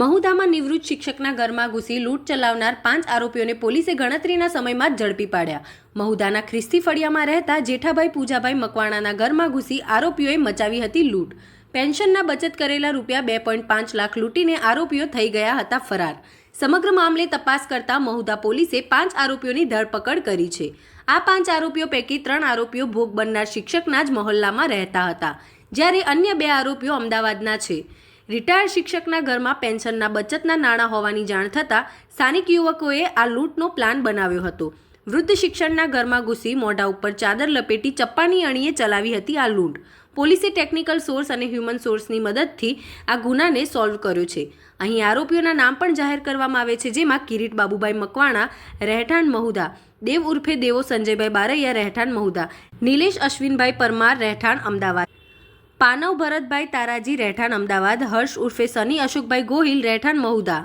મહુદામાં નિવૃત્ત શિક્ષકના ઘરમાં ઘૂસી લૂંટ ચલાવનાર પાંચ આરોપીઓને પોલીસે ગણતરીના સમયમાં જ ઝડપી પાડ્યા. મહુદાના ખ્રિસ્તી ફળિયામાં રહેતા જેઠાભાઈ પૂજાભાઈ મકવાણાના ઘરમાં ઘૂસી આરોપીઓએ મચાવી હતી લૂંટ. પેન્શનના બચત કરેલા રૂપિયા બે પોઈન્ટ પાંચ લાખ લૂંટીને આરોપીઓ થઈ ગયા હતા ફરાર. સમગ્ર મામલે તપાસ કરતા મહુદા પોલીસે પાંચ આરોપીઓની ધરપકડ કરી છે. આ પાંચ આરોપીઓ પૈકી ત્રણ આરોપીઓ ભોગ બનનાર શિક્ષકના જ મહોલ્લામાં રહેતા હતા. જ્યારે અન્ય બે આરોપીઓ અમદાવાદના છે. રિટાયર્ડ શિક્ષકના ઘરમાં પેન્શનના બચતના નાણાં હોવાની જાણ થતાં સ્થાનિક યુવકોએ આ લૂંટનો પ્લાન બનાવ્યો હતો. વૃદ્ધ શિક્ષણના ઘરમાં ઘૂસી મોઢા ઉપર ચાદર લપેટી ચપ્પાની અણીએ ચલાવી હતી આ લૂંટ. પોલીસે ટેકનિકલ સોર્સ અને હ્યુમન સોર્સની મદદથી આ ગુનાને સોલ્વ કર્યો છે. અહીં આરોપીઓના નામ પણ જાહેર કરવામાં આવે છે, જેમાં કિરીટ બાબુભાઈ મકવાણા, રહેઠાણ મહુદા, દેવ ઉર્ફે દેવો સંજયભાઈ બારૈયા, રહેઠાણ મહુદા, નિલેશ અશ્વિનભાઈ પરમાર, રહેઠાણ અમદાવાદ. પાનવ ભરતભાઈ તારાજી રહેઠાણ અમદાવાદ હર્ષ ઉર્ફે સની અશોકભાઈ ગોહિલ રહેઠાણ મહુદા.